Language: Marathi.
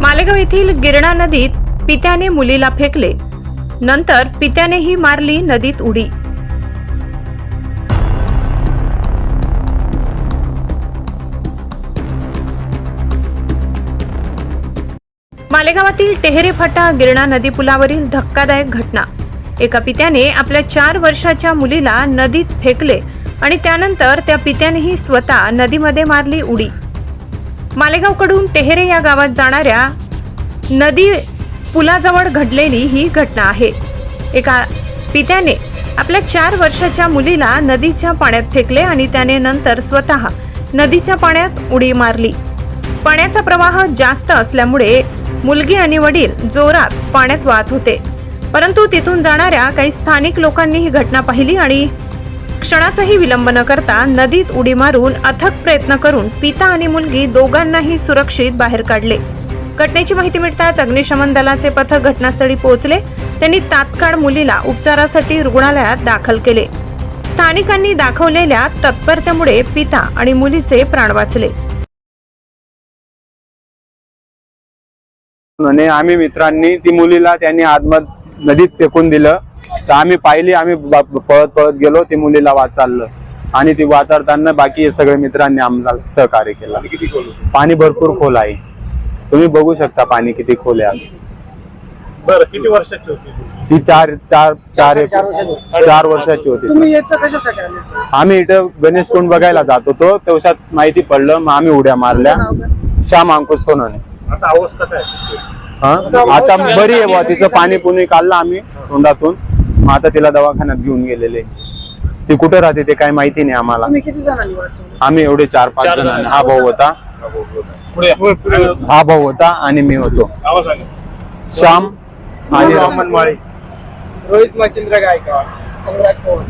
मालेगाव येथील गिरणा नदीत पित्याने मुलीला फेकले. नंतर पित्यानेही मारली नदीत उडी. मालेगावातील टेहरे फाटा गिरणा नदी पुलावरील धक्कादायक घटना. एका पित्याने आपल्या चार वर्षाच्या मुलीला नदीत फेकले आणि त्यानंतर त्या पित्यानेही स्वतः नदीमध्ये मारली उडी. मालेगावकडून टेहरे या गावात जाणाऱ्या नदी पुलाजवळ घडलेली ही घटना आहे. एका पित्याने आपल्या चार वर्षाच्या मुलीला नदीच्या पाण्यात फेकले आणि त्याने नंतर स्वतः नदीच्या पाण्यात उडी मारली. पाण्याचा प्रवाह जास्त असल्यामुळे मुलगी आणि वडील जोरात पाण्यात वाहत होते. परंतु तिथून जाणाऱ्या काही स्थानिक लोकांनी ही घटना पाहिली आणि क्षणाचाही विलंब न करता नदीत उडी मारून अथक प्रयत्न करून पिता आणि मुलगी दोघांनाही सुरक्षित बाहेर काढले. घटनेची माहिती मिळताच अग्निशमन दलाचे पथक घटनास्थळी पोहोचले. त्यांनी तात्काळ मुलीला उपचारासाठी रुग्णालयात दाखल केले. स्थानिकांनी दाखवलेल्या तत्परतेमुळे पिता आणि मुलीचे प्राण वाचले. आम्ही मित्रांनी ती मुलीला त्यांनी आदमत नदीत फेकून दिलं. तर आम्ही पाहिली आम्ही पळत पळत गेलो ती मुलीला वाचवलं आणि ती वाचवताना बाकी सगळे मित्रांनी आम्हाला सहकार्य केलं? पाणी भरपूर खोल आहे. तुम्ही बघू शकता पाणी किती खोल आहे आज. बरं किती वर्षाची होती ती? चार चार चार चार वर्षाची. होती. तुम्ही येतं कशासाठी आले आम्ही इथं गणेश कुंड बघायला जात होतो. तेवढ्यात माहिती पडलं मग आम्ही उड्या मारल्या. श्याम अंकुश सोनवणे. आता अवस्था काय? हा? आता बरी आहे बुवा तिचं पाणी पुणी काढलं आम्ही तोंडातून. मग आता तिला दवाखान्यात घेऊन गेलेले. ती कुठं राहते ते काही माहिती नाही आम्हाला. तुम्ही किती जणांनी वाचवलं? आम्ही एवढे चार पाच चार जण. हा भाऊ होता. पुढे हा भाऊ होता आणि मी होतो. नाव सांगा श्याम आणि रोहित मच्छिंद्र गायकवाड. संग्राज पवार.